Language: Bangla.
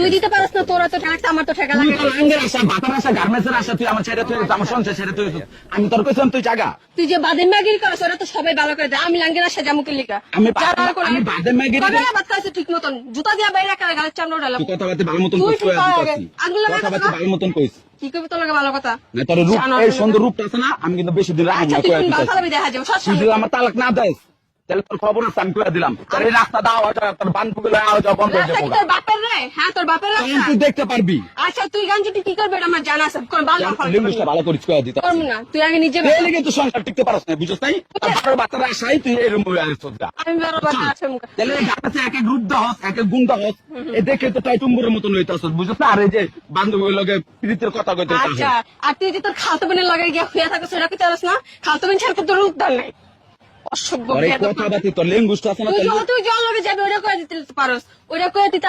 তুই দিতে পারস না তোরা তো ঠেকা আমার তো ঠেকা লাগে। তো আশা বাতার আশা গার্মেন্টসের আশা তুই আমার ছেড়ে তুই আমার সংসার ছেড়ে তুই আমি তোর কইছিলাম তুই জাগা। তুই যে বাদের ম্যাগির করছ ওরা তো সবাই ভালো করে দেয়। আমি লাঙ্গের আসা জামুকের লিখা আমি আমি বাদের ম্যাগির- ঠিক মতন? জুতা দিয়া বাইরে গালের চামড়া ডালাম তুই ভালো। ভালো কি করবি তোর লাগে ভালো কথা? না তোর রূপ এই সুন্দর রূপটা আছে না আমি কিন্তু বেশি দিন রাখি না তুই দেখা যাবে সব তুই আমার তালাক না দেস তাহলে তোর খবর আছে আমি কইয়া দিলাম। রাস্তা দাও তোর বানপুকুলে আওয়া যাওয়া বন্ধ হয়ে যাব তোর বাপের রে? হ্যাঁ তোর বাপের রাস্তা? তুই দেখতে পারবি। আচ্ছা তুই গান যদি কি করবে? আমার জানা আছে। কোন বাল বাল। লিঙ্গুসটা ভালো করিস কইয়া দিতে করব না তুই আগে নিজে এই লেগে তুই সংসার টিকতে পারস না বুঝছ তাই আর বাচ্চারা আসাই তুই এরকম আসছ আমি বেরো বাচ্চা আছে মুখে। তাহলে এই গাছে এক এক রূপ দহস এক এক গুণ দহস এ দেখে তো তাই টুম্বুরের মতন বুঝছ না? আর এই যে বান্ধবীর লগে প্রীতির কথা কইতে আচ্ছা আর তুই যে তোর খালতো বোনের লগে গিয়ে হইয়া থাকো সেটা কি চালাস না? খালতো বোন ছাড়া তোর উদ্ধার নাই। অসভ্য আরে বেয়াদব। কথা বাতি তোর লেঙ্গুসটা আছে না তুই যখন যাবি ওটা করে দিতে পারস ওটা করে দিতে